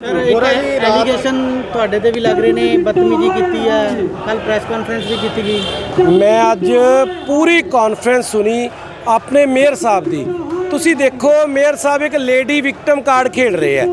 Sir ਇੱਕ allegation ਤੁਹਾਡੇ ਤੇ ਵੀ ਲੱਗ ਰਹੇ ਨੇ, ਬਦਤਮੀਜ਼ੀ ਕੀਤੀ ਹੈ ਕੱਲ ਪ੍ਰੈਸ ਕਾਨਫਰੰਸ ਵੀ ਕੀਤੀ ਗਈ। ਮੈਂ ਅੱਜ ਪੂਰੀ ਕਾਨਫਰੰਸ ਸੁਣੀ ਆਪਣੇ ਮੇਅਰ ਸਾਹਿਬ ਦੀ। ਤੁਸੀਂ ਦੇਖੋ, ਮੇਅਰ ਸਾਹਿਬ ਇੱਕ ਲੇਡੀ ਵਿਕਟਮ ਕਾਰਡ ਖੇਡ ਰਹੇ ਆ।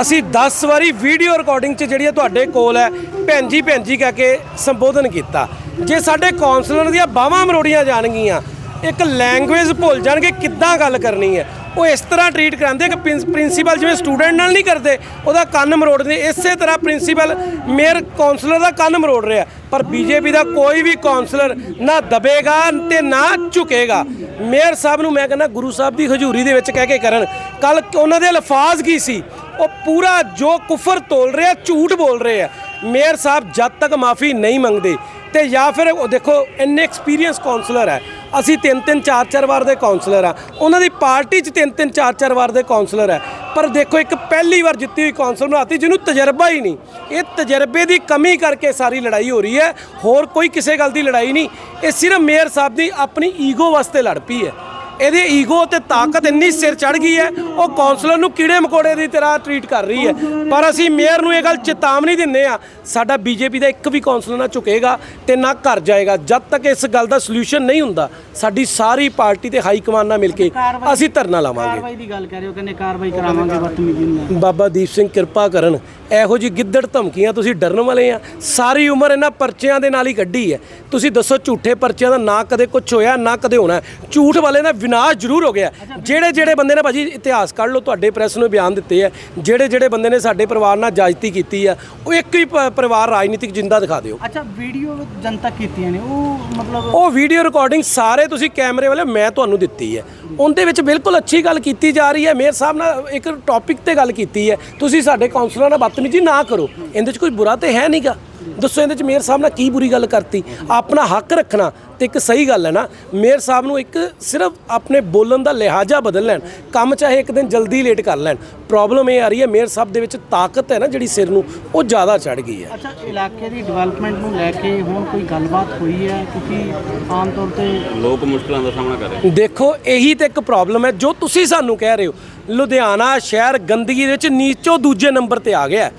ਅਸੀਂ 10 ਵਾਰੀ ਵੀਡੀਓ ਰਿਕਾਰਡਿੰਗ 'ਚ ਜਿਹੜੀ ਤੁਹਾਡੇ ਕੋਲ ਹੈ, ਭੈਣ ਜੀ ਭੈਣ ਜੀ ਕਹਿ ਕੇ ਸੰਬੋਧਨ ਕੀਤਾ। ਜੇ ਸਾਡੇ ਕਾਉਂਸਲਰ ਦੀਆਂ ਬਾਹਾਂ ਮਰੋੜੀਆਂ ਜਾਣਗੀਆਂ, ਇੱਕ ਲੈਂਗੁਏਜ ਭੁੱਲ ਜਾਣਗੇ, ਕਿੱਦਾਂ ਗੱਲ ਕਰਨੀ ਹੈ? ਉਹ ਇਸ ਤਰ੍ਹਾਂ ਟਰੀਟ ਕਰਾਉਂਦੇ ਕਿ ਪ੍ਰਿੰਸੀਪਲ ਜਿਵੇਂ ਸਟੂਡੈਂਟ ਨਾਲ ਨਹੀਂ ਕਰਦੇ, ਉਹਦਾ ਕੰਨ ਮਰੋੜਦੇ ਇਸੇ ਤਰ੍ਹਾਂ ਪ੍ਰਿੰਸੀਪਲ ਮੇਅਰ ਕਾਉਂਸਲਰ ਦਾ ਕੰਨ ਮਰੋੜ ਰਿਹਾ। ਪਰ ਬੀਜੇਪੀ ਦਾ ਕੋਈ ਵੀ ਕਾਉਂਸਲਰ ਨਾ ਦਬੇਗਾ ਤੇ ਨਾ ਝੁਕੇਗਾ। ਮੇਅਰ ਸਾਹਿਬ ਨੂੰ ਮੈਂ ਕਹਿੰਦਾ, ਗੁਰੂ ਸਾਹਿਬ ਦੀ ਹਜ਼ੂਰੀ ਦੇ ਵਿੱਚ ਕਹਿ ਕੇ ਕਰਨ, ਕੱਲ ਉਹਨਾਂ ਦੇ ਅਲਫਾਜ਼ ਕੀ ਸੀ? ਉਹ ਪੂਰਾ ਜੋ ਕੁਫਰ ਤੋਲ ਰਿਹਾ ਝੂਠ ਬੋਲ ਰਹੇ ਆ। ਮੇਅਰ ਸਾਹਿਬ ਜਦ ਤੱਕ ਮਾਫੀ ਨਹੀਂ ਮੰਗਦੇ ਤੇ ਜਾਂ ਫਿਰ ਉਹ ਦੇਖੋ, ਇੰਨੇ ਐਕਸਪੀਰੀਅੰਸ ਕਾਉਂਸਲਰ ਹੈ। ਅਸੀਂ ਤਿੰਨ ਤਿੰਨ, ਚਾਰ ਚਾਰ ਵਾਰ ਦੇ ਕਾਉਂਸਲਰ ਆ ਉਹਨਾਂ ਦੀ ਪਾਰਟੀ 'ਚ ਤਿੰਨ ਤਿੰਨ, ਚਾਰ ਚਾਰ ਵਾਰ ਦੇ ਕਾਉਂਸਲਰ ਹੈ। ਪਰ ਦੇਖੋ, ਇੱਕ ਪਹਿਲੀ ਵਾਰ ਜਿੱਤੀ ਹੋਈ ਕਾਉਂਸਲਰ ਬਣਾਤੀ ਜਿਹਨੂੰ ਤਜਰਬਾ ਹੀ ਨਹੀਂ। ਇਹ ਤਜਰਬੇ ਦੀ ਕਮੀ ਕਰਕੇ ਸਾਰੀ ਲੜਾਈ ਹੋ ਰਹੀ ਹੈ। ਹੋਰ ਕੋਈ ਕਿਸੇ ਗੱਲ ਦੀ ਲੜਾਈ ਨਹੀਂ। ਇਹ ਸਿਰਫ ਮੇਅਰ ਸਾਹਿਬ ਦੀ ਆਪਣੀ ਈਗੋ ਵਾਸਤੇ ਲੜ ਪਈ ਹੈ। ਇਹਦੇ ਈਗੋ ਤੇ ਤਾਕਤ ਇੰਨੀ ਸਿਰ ਚੜ ਗਈ ਹੈ ਉਹ ਕਾਉਂਸਲਰ ਨੂੰ ਕੀੜੇ ਮਕੋੜੇ ਦੀ ਤਰ੍ਹਾਂ ਟਰੀਟ ਕਰ ਰਹੀ ਹੈ। ਪਰ ਅਸੀਂ ਮੇਅਰ ਨੂੰ ਇਹ ਗੱਲ ਚੇਤਾਵਨੀ ਦਿੰਨੇ ਆ ਸਾਡਾ ਬੀਜੇਪੀ ਦਾ ਇੱਕ ਵੀ ਕਾਉਂਸਲਰ ਨਾ ਝੁਕੇਗਾ ਤੇ ਨਾ ਘਰ ਜਾਏਗਾ। ਜਦ ਤੱਕ ਇਸ ਗੱਲ ਦਾ ਸੋਲੂਸ਼ਨ ਨਹੀਂ ਹੁੰਦਾ ਸਾਡੀ ਸਾਰੀ ਪਾਰਟੀ ਤੇ ਹਾਈ ਕਮਾਨ ਨਾਲ ਮਿਲ ਕੇ ਅਸੀਂ ਧਰਨਾ ਲਾਵਾਂਗੇ। ਕਾਰਵਾਈ ਦੀ ਗੱਲ ਕਰ ਰਹੇ ਹੋ ਕਹਿੰਦੇ ਕਾਰਵਾਈ ਕਰਾਵਾਂਗੇ ਬਦਤਮੀਜ਼ੀ ਨੂੰ ਬਾਬਾ ਦੀਪ ਸਿੰਘ ਕਿਰਪਾ ਕਰਨ ਇਹੋ ਜੀ ਗਿੱਦੜ ਧਮਕੀਆਂ ਤੁਸੀਂ ਡਰਨ ਵਾਲੇ ਆ। ਸਾਰੀ ਉਮਰ ਇਹਨਾਂ ਪਰਚਿਆਂ ਦੇ ਨਾਲ ਹੀ ਕੱਢੀ ਹੈ। ਤੁਸੀਂ ਦੱਸੋ ਝੂਠੇ ਪਰਚਿਆਂ ਦਾ ਨਾ ਕਦੇ ਕੁਝ ਹੋਇਆ ਨਾ ਕਦੇ ਹੋਣਾ ਹੈ। ਝੂਠ ਵਾਲੇ ਦਾ ਵਿਨਾਸ਼ ਜ਼ਰੂਰ ਹੋ ਗਿਆ। ਜਿਹੜੇ ਜਿਹੜੇ ਬੰਦੇ ਨੇ ਭਾਜੀ ਇਤਿਹਾਸ ਕੱਢ ਲਓ ਤੁਹਾਡੇ ਪ੍ਰੈਸ ਨੂੰ ਬਿਆਨ ਦਿੱਤੇ ਆ ਜਿਹੜੇ ਜਿਹੜੇ ਬੰਦੇ ਨੇ ਸਾਡੇ ਪਰਿਵਾਰ ਨਾਲ ਜਾਇਜ਼ਤੀ ਕੀਤੀ ਆ ਉਹ ਇੱਕ ਪ- ਪਰਿਵਾਰ ਰਾਜਨੀਤਿਕ ਜਿੰਦਾ ਦਿਖਾ ਦਿਓ। ਅੱਛਾ ਵੀਡੀਓ ਜਨਤਕ ਕੀਤੀਆਂ ਨੇ ਉਹ ਮਤਲਬ ਉਹ ਵੀਡੀਓ ਰਿਕਾਰਡਿੰਗ ਸਾਰੇ ਤੁਸੀਂ ਕੈਮਰੇ ਵਾਲੇ ਮੈਂ ਤੁਹਾਨੂੰ ਦਿੱਤੀ ਹੈ। ਉਹਦੇ ਵਿੱਚ ਬਿਲਕੁਲ ਅੱਛੀ ਗੱਲ ਕੀਤੀ ਜਾ ਰਹੀ ਹੈ। ਮੇਅਰ ਸਾਹਿਬ ਨਾਲ ਇੱਕ ਟੌਪਿਕ ਤੇ ਗੱਲ ਕੀਤੀ ਹੈ। ਤੁਸੀਂ ਸਾਡੇ ਕਾਉਂਸਲਰਾਂ ਨਾਲ ਬਦਤਮੀਜ਼ੀ ਨਾ ਕਰੋ। ਇਹਦੇ 'ਚ ਕੋਈ ਬੁਰਾ ਤੇ ਹੈ ਨਹੀਂਗਾ ਦੱਸੋ ਇਹਦੇ 'ਚ ਮੇਅਰ ਸਾਹਿਬ ਨਾਲ ਕੀ ਬੁਰੀ ਗੱਲ ਕਰਤੀ? ਆਪਣਾ ਹੱਕ ਰੱਖਣਾ ਤੇ ਇੱਕ ਸਹੀ ਗੱਲ ਹੈ ਨਾ। ਮੇਅਰ ਸਾਹਿਬ ਨੂੰ ਇੱਕ ਸਿਰਫ ਆਪਣੇ ਬੋਲਣ ਦਾ ਲਿਹਾਜ਼ਾ ਬਦਲ ਲੈਣ ਕੰਮ ਚਾਹੇ ਇੱਕ ਦਿਨ ਜਲਦੀ ਲੇਟ ਕਰ ਲੈਣ। ਪ੍ਰੋਬਲਮ ਇਹ ਆ ਰਹੀ ਹੈ ਮੇਅਰ ਸਾਹਿਬ ਦੇ ਵਿੱਚ ਤਾਕਤ ਹੈ ਨਾ ਜਿਹੜੀ ਸਿਰ ਨੂੰ ਉਹ ਜ਼ਿਆਦਾ ਚੜ ਗਈ ਹੈ। ਅੱਛਾ ਇਲਾਕੇ ਦੀ ਡਿਵੈਲਪਮੈਂਟ ਨੂੰ ਲੈ ਕੇ ਹੁਣ ਕੋਈ ਗੱਲਬਾਤ ਹੋਈ ਹੈ? ਕਿਉਂਕਿ ਆਮ ਤੌਰ ਤੇ ਲੋਕ ਮੁਸ਼ਕਲਾਂ ਦਾ ਸਾਹਮਣਾ ਕਰ ਰਹੇ ਦੇਖੋ ਇਹੀ ਤੇ ਇੱਕ ਪ੍ਰੋਬਲਮ ਹੈ ਜੋ ਤੁਸੀਂ ਸਾਨੂੰ ਕਹਿ ਰਹੇ ਹੋ। ਲੁਧਿਆਣਾ ਸ਼ਹਿਰ ਗੰਦਗੀ ਦੇ ਵਿੱਚ ਨੀਚੋਂ ਦੂਜੇ ਨੰਬਰ ਤੇ ਆ ਗਿਆ ਹੈ।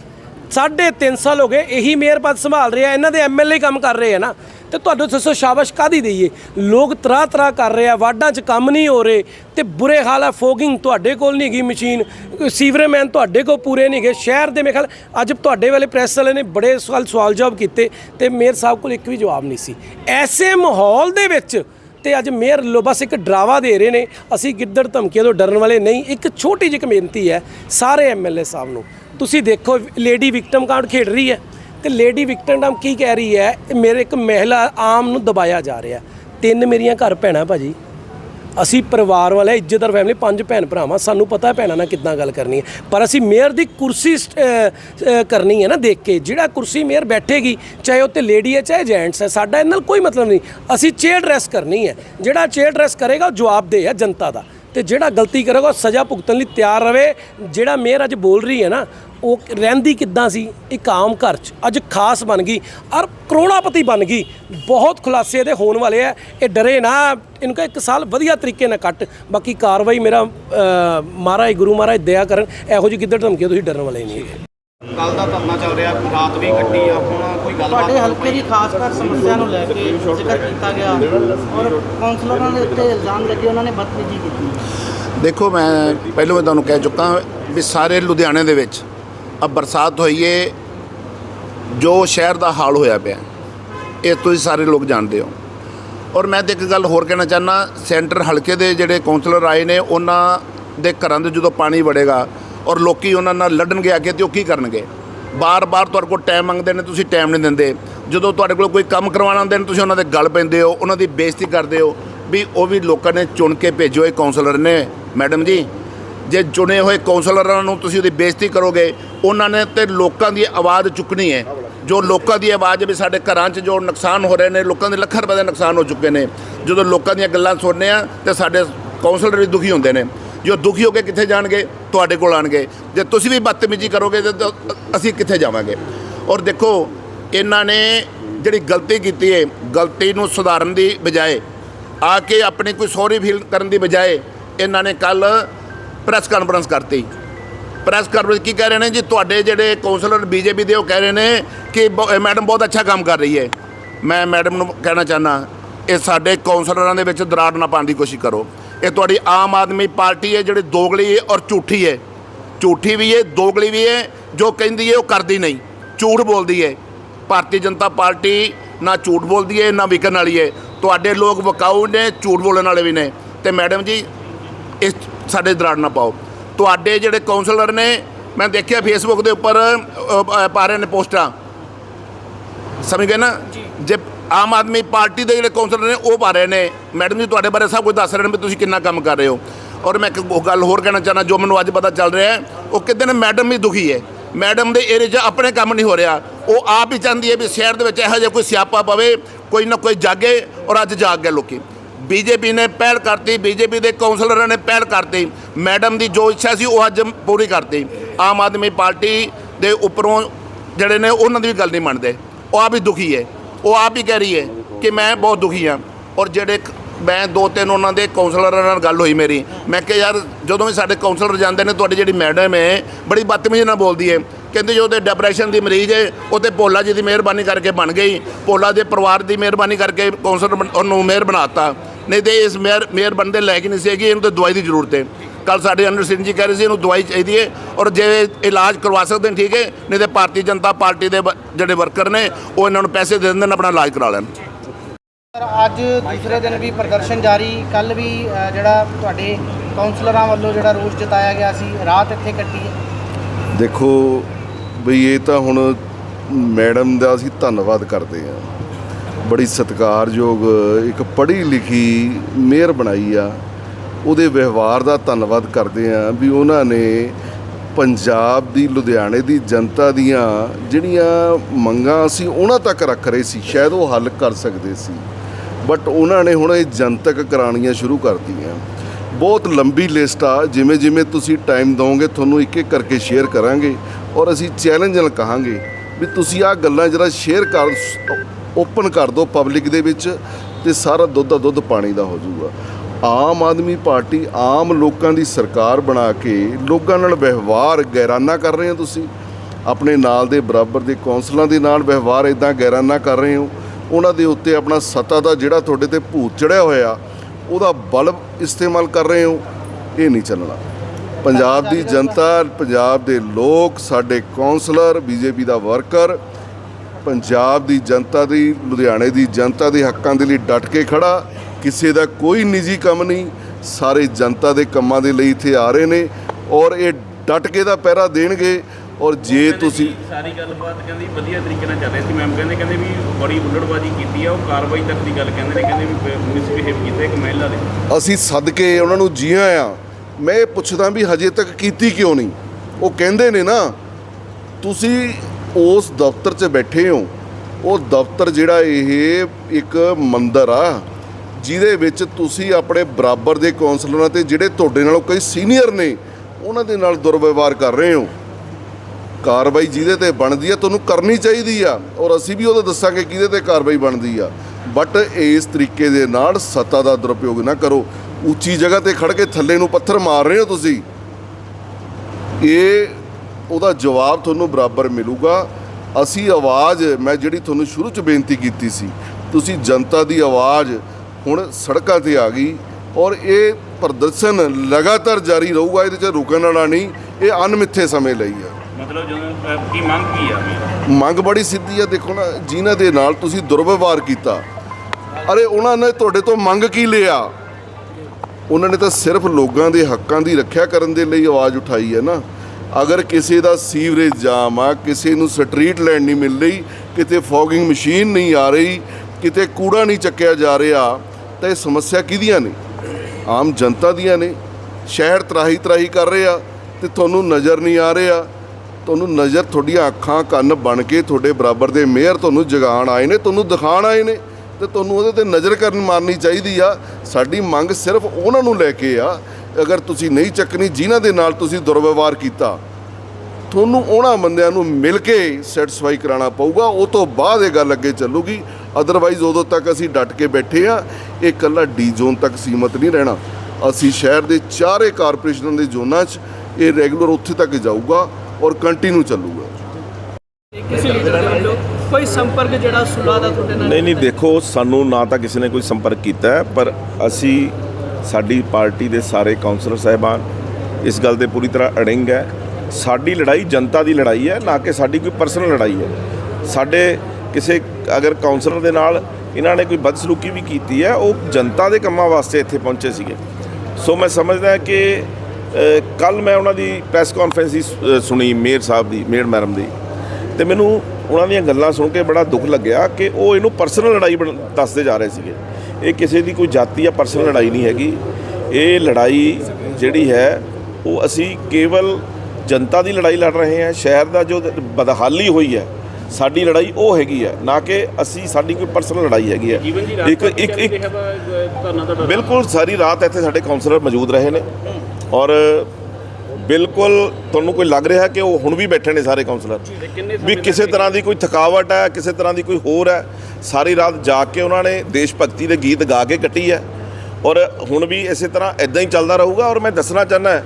ਸਾਢੇ 3 ਸਾਲ ਹੋ ਗਏ ਇਹੀ ਮੇਅਰ ਪਦ ਸੰਭਾਲ ਰਿਹਾ, ਇਹਨਾਂ ਦੇ ਐਮਐਲਏ ਕੰਮ ਕਰ ਰਹੇ ਆ ਨਾ। ਤੇ ਤੁਹਾਨੂੰ ਦੱਸੋ ਸ਼ਾਬਾਸ਼ ਕਾਦੀ ਦਈਏ? ਲੋਕ ਤਰਾ ਤਰਾ ਕਰ ਰਹੇ ਆ, ਵਾਰਡਾਂ 'ਚ ਕੰਮ ਨਹੀਂ ਹੋ ਰਹੇ ਤੇ ਬੁਰੇ ਹਾਲ ਹੈ ਫੋਗਿੰਗ ਤੁਹਾਡੇ ਕੋਲ ਨਹੀਂ ਹੈਗੀ ਮਸ਼ੀਨ ਸੀਵਰੇਮੈਨ ਤੁਹਾਡੇ ਕੋਲ ਪੂਰੇ ਨਹੀਂ ਗਏ ਸ਼ਹਿਰ ਦੇ ਮੇਰੇ ਖਿਆਲ ਅੱਜ ਤੁਹਾਡੇ ਵਾਲੇ ਪ੍ਰੈਸ ਵਾਲੇ ਨੇ ਬੜੇ ਸਵਾਲ ਸਵਾਲ ਜਵਾਬ ਕੀਤੇ ਤੇ ਮੇਅਰ ਸਾਹਿਬ ਕੋਲ ਇੱਕ ਵੀ ਜਵਾਬ ਨਹੀਂ ਸੀ। ਐਸੇ ਮਾਹੌਲ ਦੇ ਵਿੱਚ ਤੇ ਅੱਜ ਮੇਅਰ ਲੋ, ਬਸ ਇੱਕ ਡਰਾਵਾ ਦੇ ਰਹੇ ਨੇ, ਅਸੀਂ ਗਿੱਦੜ ਧਮਕੀਆਂ ਤੋਂ ਡਰਨ ਵਾਲੇ ਨਹੀਂ, ਇੱਕ ਛੋਟੀ ਜਿਹੀ ਬੇਨਤੀ ਹੈ ਸਾਰੇ ਐਮਐਲਏ ਸਾਹਿਬ ਨੂੰ। ਤੁਸੀਂ ਦੇਖੋ, ਲੇਡੀ ਵਿਕਟਮ ਕਾਰਡ ਖੇਡ ਰਹੀ ਹੈ ਤੇ ਲੇਡੀ ਵਿਕਟਮ ਕੀ ਕਹਿ ਰਹੀ ਹੈ? ਮੇਰੇ ਇੱਕ ਮਹਿਲਾ ਆਮ ਨੂੰ ਦਬਾਇਆ ਜਾ ਰਿਹਾ। ਤਿੰਨ ਮੇਰੀਆਂ ਘਰ ਭੈਣਾਂ ਭਾਜੀ। ਅਸੀਂ ਪਰਿਵਾਰ ਵਾਲੇ, ਇੱਜ਼ਤਦਾਰ ਫੈਮਿਲੀ ਪੰਜ ਭੈਣ ਭਰਾਵਾਂ, ਸਾਨੂੰ ਪਤਾ ਭੈਣਾਂ ਨਾਲ ਕਿੱਦਾਂ ਗੱਲ ਕਰਨੀ ਹੈ। ਪਰ ਅਸੀਂ ਮੇਅਰ ਦੀ ਕੁਰਸੀ ਸਟ- ਕਰਨੀ ਹੈ ਨਾ ਦੇਖ ਕੇ। ਜਿਹੜਾ ਕੁਰਸੀ ਮੇਅਰ ਬੈਠੇਗੀ, ਚਾਹੇ ਉੱਤੇ ਲੇਡੀ ਹੈ, ਚਾਹੇ ਜੈਂਟਸ ਹੈ, ਸਾਡਾ ਇਹਨਾਂ ਨਾਲ ਕੋਈ ਮਤਲਬ ਨਹੀਂ। ਅਸੀਂ ਚੇਅਰ ਡਰੈਸ ਕਰਨੀ ਹੈ। ਜਿਹੜਾ ਚੇਅਰ ਡਰੈਸ ਕਰੇਗਾ, ਉਹ ਜਵਾਬਦੇਹ ਹੈ ਜਨਤਾ ਦਾ। ਤੇ ਜਿਹੜਾ ਗਲਤੀ ਕਰੇਗਾ ਉਹ ਸਜ਼ਾ ਭੁਗਤਣ ਲਈ ਤਿਆਰ ਰਵੇ। ਜਿਹੜਾ ਮੇਅਰ ਅੱਜ ਬੋਲ ਰਹੀ ਹੈ ਨਾ, ਉਹ ਰਹਿੰਦੀ ਕਿੱਦਾਂ ਸੀ? ਇੱਕ ਆਮ ਘਰ 'ਚ ਅੱਜ ਖਾਸ ਬਣ ਗਈ ਔਰ ਕਰੋੜਾਪਤੀ ਬਣ ਗਈ। ਬਹੁਤ ਖੁਲਾਸੇ ਇਹਦੇ ਹੋਣ ਵਾਲੇ ਆ। ਇਹ ਡਰੇ ਨਾ, ਇਹਨੂੰ ਕਹ ਇੱਕ ਸਾਲ ਵਧੀਆ ਤਰੀਕੇ ਨਾਲ ਕੱਟ। ਬਾਕੀ ਕਾਰਵਾਈ ਮੇਰਾ ਮਹਾਰਾਜ, ਗੁਰੂ ਮਹਾਰਾਜ, ਦਇਆ ਕਰਨ। ਇਹੋ ਜਿਹੀ ਕਿੱਧਰ ਧਮਕੀ ਤੁਸੀਂ ਡਰਨ ਵਾਲੇ ਨਹੀਂ। ਹੈਗੇ ਕੱਲ ਦਾ ਧਰਨਾ ਚੱਲ ਰਿਹਾ ਰਾਤ ਵੀ ਕੱਟੀ ਆ ਹੁਣ ਕੋਈ ਗੱਲਬਾਤ ਤੁਹਾਡੇ ਹਲਕੇ ਦੀ ਖਾਸ ਕਰ ਸਮੱਸਿਆ ਨੂੰ ਲੈ ਕੇ ਜ਼ਿਕਰ ਕੀਤਾ ਗਿਆ ਔਰ ਕਾਉਂਸਲਰਾਂ ਦੇ ਉੱਤੇ ਇਲਜ਼ਾਮ ਲੱਗੇ ਉਹਨਾਂ ਨੇ ਬਦਤਮੀਜ਼ੀ ਕੀਤੀ। ਦੇਖੋ ਮੈਂ ਪਹਿਲਾਂ ਵੀ ਤੁਹਾਨੂੰ ਕਹਿ ਚੁੱਕਾ ਵੀ ਸਾਰੇ ਲੁਧਿਆਣੇ ਦੇ ਵਿੱਚ ਆ ਬਰਸਾਤ ਹੋਈ ਏ ਜੋ ਸ਼ਹਿਰ ਦਾ ਹਾਲ ਹੋਇਆ ਪਿਆ ਇਹ ਤੁਸੀਂ ਸਾਰੇ ਲੋਕ ਜਾਣਦੇ ਹੋ। ਔਰ ਮੈਂ ਤੇ ਇੱਕ ਗੱਲ ਹੋਰ ਕਹਿਣਾ ਚਾਹਨਾ ਸੈਂਟਰ ਹਲਕੇ ਦੇ ਜਿਹੜੇ ਕਾਉਂਸਲਰ ਆਏ ਨੇ ਉਹਨਾਂ ਦੇ ਘਰਾਂ ਦੇ ਜਦੋਂ ਪਾਣੀ ਵੜੇਗਾ ਔਰ ਲੋਕੀ ਉਹਨਾਂ ਨਾਲ ਲੜਨਗੇ ਅੱਗੇ ਤੇ ਉਹ ਕੀ ਕਰਨਗੇ? ਬਾਰ-ਬਾਰ ਤੁਹਾਡੇ ਕੋਲ ਟਾਈਮ ਮੰਗਦੇ ਨੇ, ਤੁਸੀਂ ਟਾਈਮ ਨਹੀਂ ਦਿੰਦੇ। ਜਦੋਂ ਤੁਹਾਡੇ ਕੋਲ ਕੋਈ ਕੰਮ ਕਰਵਾਉਣਾ ਹੁੰਦੇ ਨੇ, ਤੁਸੀਂ ਉਹਨਾਂ ਦੇ ਗੱਲ ਪੈਂਦੇ ਹੋ, ਉਹਨਾਂ ਦੀ ਬੇਇੱਜ਼ਤੀ ਕਰਦੇ ਹੋ। ਵੀ ਉਹ ਵੀ ਲੋਕਾਂ ਨੇ ਚੁਣ ਕੇ ਭੇਜੇ ਹੋਏ ਕਾਉਂਸਲਰ ਨੇ। ਮੈਡਮ ਜੀ, ਜੇ ਚੁਣੇ ਹੋਏ ਕਾਉਂਸਲਰਾਂ ਨੂੰ ਤੁਸੀਂ ਉਹਦੀ ਬੇਇੱਜ਼ਤੀ ਕਰੋਗੇ, ਉਹਨਾਂ ਨੇ ਤੇ ਲੋਕਾਂ ਦੀ ਆਵਾਜ਼ ਚੁੱਕਣੀ ਹੈ। ਜੋ ਲੋਕਾਂ ਦੀ ਆਵਾਜ਼ ਵੀ ਸਾਡੇ ਘਰਾਂ 'ਚ ਜੋ ਨੁਕਸਾਨ ਹੋ ਰਹੇ ਨੇ, ਲੋਕਾਂ ਦੇ ਲੱਖਾਂ ਰੁਪਏ ਦੇ ਨੁਕਸਾਨ ਹੋ ਚੁੱਕੇ ਨੇ। ਜਦੋਂ ਲੋਕਾਂ ਦੀਆਂ ਗੱਲਾਂ ਸੁਣਨੇ ਆ ਤੇ ਸਾਡੇ ਕਾਉਂਸਲਰ ਵੀ ਦੁਖੀ ਹੁੰਦੇ ਨੇ। ਜੋ ਦੁਖੀ ਹੋ ਕੇ ਕਿੱਥੇ ਜਾਣਗੇ, ਤੁਹਾਡੇ ਕੋਲ ਆਣਗੇ। ਜੇ ਤੁਸੀਂ ਵੀ ਬਦਤਮੀਜ਼ੀ ਕਰੋਗੇ, ਤੇ ਤਾਂ ਅਸੀਂ ਕਿੱਥੇ ਜਾਵਾਂਗੇ? ਔਰ ਦੇਖੋ, ਇਹਨਾਂ ਨੇ ਜਿਹੜੀ ਗਲਤੀ ਕੀਤੀ ਹੈ ਗਲਤੀ ਨੂੰ ਸੁਧਾਰਨ ਦੀ ਬਜਾਏ, ਆ ਕੇ ਆਪਣੀ ਕੋਈ ਸੌਰੀ ਫੀਲ ਕਰਨ ਦੀ ਬਜਾਏ, ਇਹਨਾਂ ਨੇ ਕੱਲ ਪ੍ਰੈਸ ਕਾਨਫਰੰਸ ਕਰਤੀ। ਪ੍ਰੈਸ ਕਾਨਫਰੰਸ ਕੀ ਕਹਿ ਰਹੇ ਨੇ ਜੀ? ਤੁਹਾਡੇ ਜਿਹੜੇ ਕਾਉਂਸਲਰ ਬੀਜੇਪੀ ਦੇ, ਉਹ ਕਹਿ ਰਹੇ ਨੇ ਕਿ ਬ- ਮੈਡਮ ਬਹੁਤ ਅੱਛਾ ਕੰਮ ਕਰ ਰਹੀ ਹੈ ਮੈਂ ਮੈਡਮ ਨੂੰ ਕਹਿਣਾ ਚਾਹੁੰਦਾ, ਇਹ ਸਾਡੇ ਕਾਉਂਸਲਰਾਂ ਦੇ ਵਿੱਚ ਦਰਾੜ ਨਾ ਪਾਉਣ ਦੀ ਕੋਸ਼ਿਸ਼ ਕਰੋ। ਇਹ ਤੁਹਾਡੀ ਆਮ ਆਦਮੀ ਪਾਰਟੀ ਹੈ ਜਿਹੜੀ ਦੋਗਲੀ ਹੈ ਔਰ ਝੂਠੀ ਹੈ। ਝੂਠੀ ਵੀ ਹੈ ਦੋਗਲੀ ਵੀ ਹੈ ਜੋ ਕਹਿੰਦੀ ਹੈ ਉਹ ਕਰਦੀ ਨਹੀਂ। ਝੂਠ ਬੋਲਦੀ ਹੈ। ਭਾਰਤੀ ਜਨਤਾ ਪਾਰਟੀ ਨਾ ਝੂਠ ਬੋਲਦੀ ਹੈ ਨਾ ਵਿਕਣ ਵਾਲੀ ਹੈ। ਤੁਹਾਡੇ ਲੋਕ ਵਕਾਊ ਨੇ ਝੂਠ ਬੋਲਣ ਵਾਲੇ ਵੀ ਨੇ। ਤੇ ਮੈਡਮ ਜੀ ਇਸ ਸਾਡੇ ਦਰਾੜ ਨਾ ਪਾਓ। ਤੁਹਾਡੇ ਜਿਹੜੇ ਕਾਉਂਸਲਰ ਨੇ ਮੈਂ ਦੇਖਿਆ ਫੇਸਬੁੱਕ ਦੇ ਉੱਪਰ ਪਾ ਰਹੇ ਨੇ ਪੋਸਟਾਂ। ਸਮਝ ਗਏ ਨਾ? ਜੇ ਆਮ ਆਦਮੀ ਪਾਰਟੀ ਦੇ ਜਿਹੜੇ ਕੌਂਸਲਰ ਨੇ, ਉਹ ਪਾ ਰਹੇ ਨੇ। ਮੈਡਮ ਜੀ, ਤੁਹਾਡੇ ਬਾਰੇ ਸਭ ਕੁਝ ਦੱਸ ਰਹੇ ਨੇ ਵੀ ਤੁਸੀਂ ਕਿੰਨਾ ਕੰਮ ਕਰ ਰਹੇ ਹੋ। ਔਰ ਮੈਂ ਇੱਕ ਗੱਲ ਹੋਰ ਕਹਿਣਾ ਚਾਹਨਾ ਜੋ ਮੈਨੂੰ ਅੱਜ ਪਤਾ ਚੱਲ ਰਿਹਾ ਹੈ, ਉਹ ਕਹਿੰਦੇ ਨੇ ਮੈਡਮ ਵੀ ਦੁਖੀ ਹੈ। ਮੈਡਮ ਦੇ ਏਰੀਏ 'ਚ ਆਪਣੇ ਕੰਮ ਨਹੀਂ ਹੋ ਰਿਹਾ। ਉਹ ਆਪ ਹੀ ਚਾਹੁੰਦੀ ਹੈ ਵੀ ਸ਼ਹਿਰ ਦੇ ਵਿੱਚ ਇਹੋ ਜਿਹਾ ਕੋਈ ਸਿਆਪਾ ਪਵੇ, ਕੋਈ ਨਾ ਕੋਈ ਜਾਗੇ ਔਰ ਅੱਜ ਜਾਗ ਗਏ ਲੋਕੀ। ਬੀਜੇਪੀ ਨੇ ਪਹਿਲ ਕਰਤੀ, ਬੀਜੇਪੀ ਦੇ ਕਾਉਂਸਲਰਾਂ ਨੇ ਪਹਿਲ ਕਰਤੀ। ਮੈਡਮ ਦੀ ਜੋ ਇੱਛਾ ਸੀ, ਉਹ ਅੱਜ ਪੂਰੀ ਕਰਤੀ। ਆਮ ਆਦਮੀ ਪਾਰਟੀ ਦੇ ਉੱਪਰੋਂ ਜਿਹੜੇ ਨੇ, ਉਹਨਾਂ ਦੀ ਵੀ ਗੱਲ ਨਹੀਂ ਮੰਨਦੇ। ਉਹ ਆਪ ਹੀ ਦੁਖੀ ਹੈ। ਉਹ ਆਪ ਹੀ ਕਹਿ ਰਹੀ ਹੈ ਕਿ ਮੈਂ ਬਹੁਤ ਦੁਖੀ ਹਾਂ। ਔਰ ਜਿਹੜੇ ਮੈਂ ਦੋ ਤਿੰਨ ਉਹਨਾਂ ਦੇ ਕਾਉਂਸਲਰਾਂ ਨਾਲ ਗੱਲ ਹੋਈ ਮੇਰੀ। ਮੈਂ ਕਿਹਾ, ਯਾਰ, ਜਦੋਂ ਵੀ ਸਾਡੇ ਕਾਉਂਸਲਰ ਜਾਂਦੇ ਨੇ, ਤੁਹਾਡੀ ਜਿਹੜੀ ਮੈਡਮ ਹੈ, ਬੜੀ ਬਦਤਮੀਜ਼ੀ ਨਾਲ ਬੋਲਦੀ ਹੈ। ਕਹਿੰਦੇ, ਜੋ ਉਹਦੇ ਡਿਪਰੈਸ਼ਨ ਦੀ ਮਰੀਜ਼ ਹੈ ਉਹ ਤੇ ਭੋਲਾ ਜੀ ਦੀ ਮਿਹਰਬਾਨੀ ਕਰਕੇ ਬਣ ਗਈ। ਭੋਲਾ ਦੇ ਪਰਿਵਾਰ ਦੀ ਮਿਹਰਬਾਨੀ ਕਰਕੇ ਕਾਉਂਸਲਰ ਬਣ- ਉਹਨੂੰ ਮੇਅਰ ਬਣਾਤਾ ਨਹੀਂ ਤੇ ਇਸ ਮੇਅਰ ਮੇਅਰ ਬੰਦੇ ਲੈ ਕੇ ਨਹੀਂ ਸੀਗੀ ਇਹਨੂੰ ਤਾਂ ਦਵਾਈ ਦੀ ਜ਼ਰੂਰਤ ਹੈ। ਕੱਲ ਸਾਡੇ ਅੰਦਰ ਸਿੰਘ ਜੀ ਕਹਿ ਰਹੇ ਸੀ ਇਹਨੂੰ ਦਵਾਈ ਚਾਹੀਦੀ ਹੈ ਔਰ ਜੇ ਇਲਾਜ ਕਰਵਾ ਸਕਦੇ ਨੇ ਠੀਕ ਹੈ ਨਹੀਂ ਤੇ ਭਾਰਤੀ ਜਨਤਾ ਪਾਰਟੀ ਦੇ ਜਿਹੜੇ ਵਰਕਰ ਨੇ ਉਹ ਇਹਨਾਂ ਨੂੰ ਪੈਸੇ ਦੇ ਦਿੰਦੇ ਨੇ ਆਪਣਾ ਇਲਾਜ ਕਰਾ ਲੈਣ। ਸਰ ਅੱਜ ਦੂਸਰੇ ਦਿਨ ਵੀ ਪ੍ਰਦਰਸ਼ਨ ਜਾਰੀ ਕੱਲ ਵੀ ਜਿਹੜਾ ਤੁਹਾਡੇ ਕਾਉਂਸਲਰਾਂ ਵੱਲੋਂ ਜਿਹੜਾ ਰੋਸ ਜਤਾਇਆ ਗਿਆ ਸੀ ਰਾਤ ਇੱਥੇ ਕੱਟੀ ਦੇਖੋ ਬਈ ਇਹ ਤਾਂ ਹੁਣ ਮੈਡਮ ਦਾ ਅਸੀਂ ਧੰਨਵਾਦ ਕਰਦੇ ਹਾਂ। ਬੜੀ ਸਤਿਕਾਰਯੋਗ ਇੱਕ ਪੜ੍ਹੀ ਲਿਖੀ ਮੇਅਰ ਬਣਾਈ ਆ। ਉਹਦੇ ਵਿਵਹਾਰ ਦਾ ਧੰਨਵਾਦ ਕਰਦੇ ਹਾਂ ਵੀ ਉਹਨਾਂ ਨੇ ਪੰਜਾਬ ਦੀ, ਲੁਧਿਆਣੇ ਦੀ ਜਨਤਾ ਦੀਆਂ ਜਿਹੜੀਆਂ ਮੰਗਾਂ ਸੀ ਉਹਨਾਂ ਤੱਕ ਰੱਖ ਰਹੇ ਸੀ, ਸ਼ਾਇਦ ਉਹ ਹੱਲ ਕਰ ਸਕਦੇ ਸੀ। ਬਟ ਉਹਨਾਂ ਨੇ ਹੁਣ ਇਹ ਜਨਤਕ ਕਰਾਣੀਆਂ ਸ਼ੁਰੂ ਕਰਤੀਆਂ ਬਹੁਤ ਲੰਬੀ ਲਿਸਟ ਆ ਜਿਵੇਂ ਜਿਵੇਂ ਤੁਸੀਂ ਟਾਈਮ ਦਿਓਗੇ ਤੁਹਾਨੂੰ ਇੱਕ ਇੱਕ ਕਰਕੇ ਸ਼ੇਅਰ ਕਰਾਂਗੇ ਔਰ ਅਸੀਂ ਚੈਲੰਜ ਨਾਲ ਕਹਾਂਗੇ ਵੀ ਤੁਸੀਂ ਆਹ ਗੱਲਾਂ ਜਰਾ ਸ਼ੇਅਰ ਕਰ ਓਪਨ ਕਰ ਦਿਓ ਪਬਲਿਕ ਦੇ ਵਿੱਚ ਤੇ ਸਾਰਾ ਦੁੱਧ ਦਾ ਦੁੱਧ ਪਾਣੀ ਦਾ ਹੋ ਜਾਊਗਾ। ਆਮ ਆਦਮੀ ਪਾਰਟੀ ਆਮ ਲੋਕਾਂ ਦੀ ਸਰਕਾਰ ਬਣਾ ਕੇ ਲੋਕਾਂ ਨਾਲ ਵਿਵਹਾਰ ਗੈਰਾਨਾ ਕਰ ਰਹੇ ਹੋ ਤੁਸੀਂ? ਆਪਣੇ ਨਾਲ ਦੇ ਬਰਾਬਰ ਦੇ ਕੌਂਸਲਾਂ ਦੇ ਨਾਲ ਵਿਵਹਾਰ ਇਦਾਂ ਗੈਰਾਨਾ ਕਰ ਰਹੇ ਹੋ? ਉਹਨਾਂ ਦੇ ਉੱਤੇ ਆਪਣਾ ਸੱਤਾ ਦਾ ਜਿਹੜਾ ਤੁਹਾਡੇ ਤੇ ਭੂਤ ਚੜਿਆ ਹੋਇਆ, ਉਹਦਾ ਬਲਬ ਇਸਤੇਮਾਲ ਕਰ ਰਹੇ ਹੋ? ਇਹ ਨਹੀਂ ਚੱਲਣਾ। ਪੰਜਾਬ ਦੀ ਜਨਤਾ, ਪੰਜਾਬ ਦੇ ਲੋਕ, ਸਾਡੇ ਕੌਂਸਲਰ, ਬੀਜੇਪੀ ਦਾ ਵਰਕਰ, ਪੰਜਾਬ ਦੀ ਜਨਤਾ ਦੀ, ਲੁਧਿਆਣੇ ਦੀ ਜਨਤਾ ਦੇ ਹੱਕਾਂ ਦੇ ਲਈ ਡਟ ਕੇ ਖੜਾ ਕਿਸੇ ਦਾ ਕੋਈ ਨਿੱਜੀ ਕੰਮ ਨਹੀਂ ਸਾਰੇ ਜਨਤਾ ਦੇ ਕੰਮਾਂ ਦੇ ਲਈ ਇੱਥੇ ਆ ਰਹੇ ਨੇ ਔਰ ਇਹ ਡਟ ਕੇ ਦਾ ਪਹਿਰਾ ਦੇਣਗੇ ਔਰ ਜੇ ਤੁਸੀਂ ਸਾਰੀ ਗੱਲਬਾਤ ਕਹਿੰਦੀ ਵਧੀਆ ਤਰੀਕੇ ਨਾਲ ਚੱਲ ਰਹੀ ਸੀ। ਮੈਮ ਕਹਿੰਦੇ ਕਹਿੰਦੇ ਵੀ ਬੜੀ ਹੁੱਲੜਬਾਜੀ ਕੀਤੀ ਆ ਉਹ ਕਾਰਵਾਈ ਤੱਕ ਦੀ ਗੱਲ ਕਹਿੰਦੇ ਨੇ ਕਹਿੰਦੇ ਵੀ ਮਿਸਬਿਹੇਵ ਕੀਤਾ ਇੱਕ ਮਹਿਲਾ ਦੇ। ਅਸੀਂ ਸਦਕੇ ਉਹਨਾਂ ਨੂੰ ਜੀਆਂ ਆ। ਮੈਂ ਇਹ ਪੁੱਛਦਾ ਵੀ ਹਜੇ ਤੱਕ ਕੀਤੀ ਕਿਉਂ ਨਹੀਂ? ਉਹ ਕਹਿੰਦੇ ਨੇ ਨਾ ਤੁਸੀਂ ਉਸ ਦਫ਼ਤਰ 'ਚ ਬੈਠੇ ਹੋ। ਉਹ ਦਫ਼ਤਰ ਜਿਹੜਾ ਇਹ ਇੱਕ ਮੰਦਰ ਆ ਜਿਹਦੇ ਵਿੱਚ ਤੁਸੀਂ ਆਪਣੇ ਬਰਾਬਰ ਦੇ ਕਾਉਂਸਲਰਾਂ ਤੇ ਜਿਹੜੇ ਤੁਹਾਡੇ ਨਾਲੋਂ ਕਈ ਸੀਨੀਅਰ ਨੇ, ਉਹਨਾਂ ਦੇ ਨਾਲ ਦੁਰਵਿਵਹਾਰ ਕਰ ਰਹੇ ਹੋ। ਕਾਰਵਾਈ ਜਿਹਦੇ ਤੇ ਬਣਦੀ ਆ, ਤੁਹਾਨੂੰ ਕਰਨੀ ਚਾਹੀਦੀ ਆ ਔਰ ਅਸੀਂ ਵੀ ਉਹਦਾ ਦੱਸਾਂਗੇ ਕਿਹਦੇ ਤੇ ਕਾਰਵਾਈ ਬਣਦੀ ਆ। ਬਟ ਇਸ ਤਰੀਕੇ ਦੇ ਨਾਲ ਸੱਤਾ ਦਾ ਦੁਰਪਯੋਗ ਨਾ ਕਰੋ। ਉੱਚੀ ਜਗ੍ਹਾ ਤੇ ਖੜ ਕੇ ਥੱਲੇ ਨੂੰ ਪੱਥਰ ਮਾਰ ਰਹੇ ਹੋ ਤੁਸੀਂ। ਇਹ, ਉਹਦਾ ਜਵਾਬ ਤੁਹਾਨੂੰ ਬਰਾਬਰ ਮਿਲੂਗਾ। ਅਸੀਂ ਆਵਾਜ਼, ਮੈਂ ਜਿਹੜੀ ਤੁਹਾਨੂੰ ਸ਼ੁਰੂ ਚ ਬੇਨਤੀ ਕੀਤੀ ਸੀ, ਤੁਸੀਂ ਜਨਤਾ ਦੀ ਆਵਾਜ਼ ਹੁਣ ਸੜਕਾਂ ਤੇ ਆ ਗਈ ਔਰ ਇਹ ਪ੍ਰਦਰਸ਼ਨ ਲਗਾਤਾਰ ਜਾਰੀ ਰਹੂਗਾ ਇਹਦੇ ਚ ਰੁਕਣ ਵਾਲਾ ਨਹੀਂ ਇਹ ਅਨਮਿੱਥੇ ਸਮੇਂ ਲਈ ਆ। ਮਤਲਬ ਜਦੋਂ ਅਹ, ਕੀ ਮੰਗ ਕੀ ਆ? ਮੰਗ ਬੜੀ ਸਿੱਧੀ ਆ ਦੇਖੋ ਨਾ ਜਿਨ੍ਹਾਂ ਦੇ ਨਾਲ ਤੁਸੀਂ ਦੁਰਵਿਵਹਾਰ ਕੀਤਾ ਅਰੇ ਉਹਨਾਂ ਨੇ ਤੁਹਾਡੇ ਤੋਂ ਮੰਗ ਕੀ ਲਿਆ? ਉਹਨਾਂ ਨੇ ਤਾਂ ਸਿਰਫ ਲੋਕਾਂ ਦੇ ਹੱਕਾਂ ਦੀ ਰੱਖਿਆ ਕਰਨ ਦੇ ਲਈ ਆਵਾਜ਼ ਉਠਾਈ ਹੈ ਨਾ। ਅਗਰ ਕਿਸੇ ਦਾ ਸੀਵਰੇਜ ਜਾਮ ਆ ਕਿਸੇ ਨੂੰ ਸਟਰੀਟ ਲਾਈਟ ਨਹੀਂ ਮਿਲ ਰਹੀ ਕਿਤੇ ਫੋਗਿੰਗ ਮਸ਼ੀਨ ਨਹੀਂ ਆ ਰਹੀ ਕਿਤੇ ਕੂੜਾ ਨਹੀਂ ਚੱਕਿਆ ਜਾ ਰਿਹਾ ਤਾਂ ਇਹ ਸਮੱਸਿਆ ਕਿਹਦੀਆਂ ਨੇ? ਆਮ ਜਨਤਾ ਦੀਆਂ ਨੇ। ਸ਼ਹਿਰ ਤਰਾਹੀ ਤਰਾਹੀ ਕਰ ਰਹੇ ਆ ਤੇ ਤੁਹਾਨੂੰ ਨਜ਼ਰ ਨਹੀਂ ਆ ਰਿਹਾ ਤੁਹਾਨੂੰ ਨਜ਼ਰ ਤੁਹਾਡੀਆਂ ਅੱਖਾਂ ਕੰਨ ਬਣ ਕੇ ਤੁਹਾਡੇ ਬਰਾਬਰ ਦੇ ਮੇਅਰ ਤੁਹਾਨੂੰ ਜਗਾਉਣ ਆਏ ਨੇ, ਤੁਹਾਨੂੰ ਦਿਖਾਉਣ ਆਏ ਨੇ ਤੇ ਤੁਹਾਨੂੰ ਉਹਦੇ ਤੇ ਨਜ਼ਰ ਕਰਨ ਮਾਰਨੀ ਚਾਹੀਦੀ ਆ। ਸਾਡੀ ਮੰਗ ਸਿਰਫ ਉਹਨਾਂ ਨੂੰ ਲੈ ਕੇ ਆ। ਅਗਰ ਤੁਸੀਂ ਨਹੀਂ ਚੱਕਣੀ, ਜਿਨ੍ਹਾਂ ਦੇ ਨਾਲ ਤੁਸੀਂ ਦੁਰਵਿਵਹਾਰ ਕੀਤਾ, ਤੁਹਾਨੂੰ ਉਹਨਾਂ ਬੰਦਿਆਂ ਨੂੰ ਮਿਲ ਕੇ ਸੈਟੀਸਫਾਈ ਕਰਾਉਣਾ ਪਊਗਾ। ਉਹ ਤੋਂ ਬਾਅਦ ਇਹ ਗੱਲ ਅੱਗੇ ਚੱਲੂਗੀ। ਅਦਰਵਾਈਜ਼ ਉਦੋਂ ਤੱਕ ਅਸੀਂ ਡਟ ਕੇ ਬੈਠੇ ਆ ਇਹ ਇਕੱਲਾ ਡੀ ਜ਼ੋਨ ਤੱਕ ਸੀਮਤ ਨਹੀਂ ਰਹਿਣਾ। ਅਸੀਂ ਸ਼ਹਿਰ ਦੇ ਚਾਰੇ ਕਾਰਪੋਰੇਸ਼ਨਾਂ ਦੇ ਜ਼ੋਨਾਂ 'ਚ ਇਹ ਰੈਗੂਲਰ ਉੱਥੇ ਤੱਕ ਜਾਊਗਾ ਔਰ ਕੰਟੀਨਿਊ ਚੱਲੂਗਾ। ਕੋਈ ਸੰਪਰਕ ਜਿਹੜਾ ਸੁਲਾ ਦਾ ਤੁਹਾਡੇ ਨਾਲ ਨਹੀਂ ਨਹੀਂ ਦੇਖੋ ਸਾਨੂੰ ਨਾ ਤਾਂ ਕਿਸੇ ਨੇ ਕੋਈ ਸੰਪਰਕ ਕੀਤਾ ਪਰ ਅਸੀਂ ਸਾਡੀ ਪਾਰਟੀ ਦੇ ਸਾਰੇ ਕਾਉਂਸਲਰ ਸਾਹਿਬਾਨ ਇਸ ਗੱਲ ਦੇ ਪੂਰੀ ਤਰ੍ਹਾਂ ਅੜਿੰਗ ਹੈ। ਸਾਡੀ ਲੜਾਈ ਜਨਤਾ ਦੀ ਲੜਾਈ ਹੈ ਨਾ ਕਿ ਸਾਡੀ ਕੋਈ ਪਰਸਨਲ ਲੜਾਈ ਹੈ। ਸਾਡੇ ਕਿਸੇ ਅਗਰ ਕਾਉਂਸਲਰ ਦੇ ਨਾਲ ਇਹਨਾਂ ਨੇ ਕੋਈ ਬਦਸਲੂਕੀ ਵੀ ਕੀਤੀ ਹੈ, ਉਹ ਜਨਤਾ ਦੇ ਕੰਮਾਂ ਵਾਸਤੇ ਇੱਥੇ ਪਹੁੰਚੇ ਸੀਗੇ। ਸੋ ਮੈਂ ਸਮਝਦਾ ਕਿ ਕੱਲ ਮੈਂ ਉਹਨਾਂ ਦੀ ਪ੍ਰੈਸ ਕਾਨਫਰੰਸ ਦੀ ਸੁਣੀ ਮੇਅਰ ਸਾਹਿਬ ਦੀ, ਮੇਅਰ ਮੈਡਮ ਦੀ। ਤੇ ਮੈਨੂੰ ਉਹਨਾਂ ਦੀਆਂ ਗੱਲਾਂ ਸੁਣ ਕੇ ਬੜਾ ਦੁੱਖ ਲੱਗਿਆ ਕਿ ਉਹ ਇਹਨੂੰ ਪਰਸਨਲ ਲੜਾਈ ਬਣ- ਦੱਸਦੇ ਜਾ ਰਹੇ ਸੀਗੇ। ਇਹ ਕਿਸੇ ਦੀ ਕੋਈ ਜਾਤੀ ਜਾਂ ਪਰਸਨਲ ਲੜਾਈ ਨਹੀਂ ਹੈਗੀ। ਇਹ ਲੜਾਈ ਜਿਹੜੀ ਹੈ, ਉਹ ਅਸੀਂ ਕੇਵਲ ਜਨਤਾ ਦੀ ਲੜਾਈ ਲੜ ਰਹੇ ਹਾਂ, ਸ਼ਹਿਰ ਦਾ ਜੋ ਬਦਹਾਲੀ ਹੋਈ ਹੈ ਸਾਡੀ ਲੜਾਈ ਉਹ ਹੈਗੀ ਹੈ ਨਾ ਕਿ ਅਸੀਂ ਸਾਡੀ ਕੋਈ ਪਰਸਨਲ ਲੜਾਈ ਹੈਗੀ ਹੈ। ਜੀ ਇੱਕ ਇੱਕ ਇੱਕ ਬਿਲਕੁਲ ਸਾਰੀ ਰਾਤ ਇੱਥੇ ਸਾਡੇ ਕਾਉਂਸਲਰ ਮੌਜੂਦ ਰਹੇ ਨੇ। ਔਰ ਬਿਲਕੁਲ ਤੁਹਾਨੂੰ ਕੋਈ ਲੱਗ ਰਿਹਾ ਕਿ ਉਹ ਹੁਣ ਵੀ ਬੈਠੇ ਨੇ ਸਾਰੇ ਕਾਉਂਸਲਰ ਵੀ ਕਿਸੇ ਤਰ੍ਹਾਂ ਦੀ ਕੋਈ ਥਕਾਵਟ ਹੈ ਕਿਸੇ ਤਰ੍ਹਾਂ ਦੀ ਕੋਈ ਹੋਰ ਹੈ? ਸਾਰੀ ਰਾਤ ਜਾਗ ਕੇ ਉਹਨਾਂ ਨੇ ਦੇਸ਼ ਭਗਤੀ ਦੇ ਗੀਤ ਗਾ ਕੇ ਕੱਟੀ ਹੈ। ਔਰ ਹੁਣ ਵੀ ਇਸੇ ਤਰ੍ਹਾਂ ਇਦਾਂ ਹੀ ਚੱਲਦਾ ਰਹੂਗਾ। ਔਰ ਮੈਂ ਦੱਸਣਾ ਚਾਹੁੰਦਾ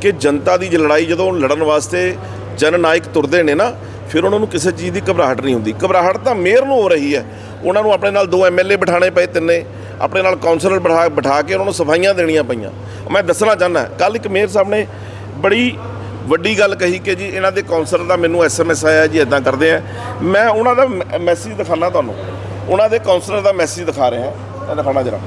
ਕਿ ਜਨਤਾ ਦੀ ਜ- ਲੜਾਈ ਜਦੋਂ ਲੜਨ ਵਾਸਤੇ ਜਨ ਨਾਇਕ ਤੁਰਦੇ ਨੇ ਨਾ ਫਿਰ ਉਹਨਾਂ ਨੂੰ ਕਿਸੇ ਚੀਜ਼ ਦੀ ਘਬਰਾਹਟ ਨਹੀਂ ਹੁੰਦੀ। ਘਬਰਾਹਟ ਤਾਂ ਮੇਅਰ ਨੂੰ ਹੋ ਰਹੀ ਹੈ। ਉਹਨਾਂ ਨੂੰ ਆਪਣੇ ਨਾਲ ਦੋ ਐਮਐਲਏ ਬਿਠਾਣੇ ਪਏ ਤਿੰਨੇ। ਆਪਣੇ ਨਾਲ ਕਾਉਂਸਲਰ ਬਿਠਾ ਬਿਠਾ ਕੇ ਉਹਨਾਂ ਨੂੰ ਸਫਾਈਆਂ ਦੇਣੀਆਂ ਪਈਆਂ। ਮੈਂ ਦੱਸਣਾ ਚਾਹੁੰਦਾ ਕੱਲ ਇੱਕ ਮੇਅਰ ਸਾਹਿਬ ਨੇ ਬੜੀ ਵੱਡੀ ਗੱਲ ਕਹੀ ਕਿ ਜੀ ਇਹਨਾਂ ਦੇ ਕਾਉਂਸਲਰ ਦਾ ਮੈਨੂੰ ਐਸਐਮਐਸ ਆਇਆ ਜੀ ਇਦਾਂ ਕਰਦੇ ਆ। ਮੈਂ ਉਹਨਾਂ ਦਾ ਮੈਸੇਜ ਦਿਖਾਣਾ ਤੁਹਾਨੂੰ। ਉਹਨਾਂ ਦੇ ਕਾਉਂਸਲਰ ਦਾ ਮੈਸੇਜ ਦਿਖਾ ਰਿਹਾ। ਇਹ ਦਿਖਾਣਾ ਜਰਾ।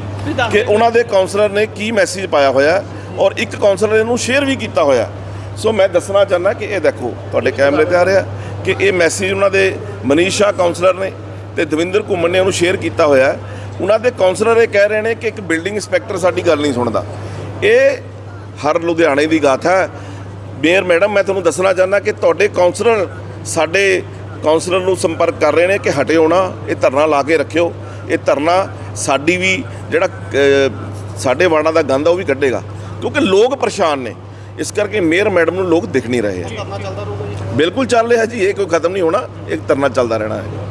ਕਿ ਉਹਨਾਂ ਦੇ ਕਾਉਂਸਲਰ ਨੇ ਕੀ ਮੈਸੇਜ ਪਾਇਆ ਹੋਇਆ ਔਰ ਇੱਕ ਕਾਉਂਸਲਰ ਇਹਨੂੰ ਸ਼ੇਅਰ ਵੀ ਕੀਤਾ ਹੋਇਆ। ਸੋ ਮੈਂ ਦੱਸਣਾ ਚਾਹੁੰਦਾ ਕਿ ਇਹ ਦੇਖੋ ਤੁਹਾਡੇ ਕੈਮਰੇ ਤੇ ਆ ਰਿਹਾ। ਕਿ ਇਹ ਮੈਸੇਜ ਉਹਨਾਂ ਦੇ ਮਨੀਸ਼ਾ ਕਾਉਂਸਲਰ ਨੇ ਤੇ ਦਵਿੰਦਰ ਘੁੰਮਣ ਨੇ ਉਹਨੂੰ ਸ਼ੇਅਰ ਕੀਤਾ ਹੋਇਆ ਹੈ। ਉਹਨਾਂ ਦੇ ਕਾਉਂਸਲਰ ਇਹ ਕਹਿ ਰਹੇ ਨੇ ਕਿ ਇੱਕ ਬਿਲਡਿੰਗ ਇੰਸਪੈਕਟਰ ਸਾਡੀ ਗੱਲ ਨਹੀਂ ਸੁਣਦਾ। ਇਹ ਹਰ ਲੁਧਿਆਣੇ ਦੀ ਗਾਥਾ ਹੈ। ਮੇਅਰ ਮੈਡਮ ਮੈਂ ਤੁਹਾਨੂੰ ਦੱਸਣਾ ਚਾਹੁੰਦਾ ਕਿ ਤੁਹਾਡੇ ਕਾਉਂਸਲਰ ਸਾਡੇ ਕਾਉਂਸਲਰ ਨੂੰ ਸੰਪਰਕ ਕਰ ਰਹੇ ਨੇ ਕਿ ਹਟਿਓ ਨਾ ਇਹ ਧਰਨਾ ਲਾ ਕੇ ਰੱਖਿਓ। ਇਹ ਧਰਨਾ ਸਾਡੀ ਵੀ ਜਿਹੜਾ ਸਾਡੇ ਵਾਰਡਾਂ ਦਾ ਗੰਦ ਆ, ਉਹ ਵੀ ਕੱਢੇਗਾ। ਕਿਉਂਕਿ ਲੋਕ ਪਰੇਸ਼ਾਨ ਨੇ। ਇਸ ਕਰਕੇ ਮੇਅਰ ਮੈਡਮ ਨੂੰ ਲੋਕ ਦਿਖ ਨਹੀਂ ਰਹੇ। ਹੈ ਬਿਲਕੁਲ ਚੱਲ ਰਿਹਾ ਜੀ ਇਹ ਕੋਈ ਖਤਮ ਨਹੀਂ ਹੋਣਾ ਇਹ ਧਰਨਾ ਚੱਲਦਾ ਰਹਿਣਾ ਹੈ।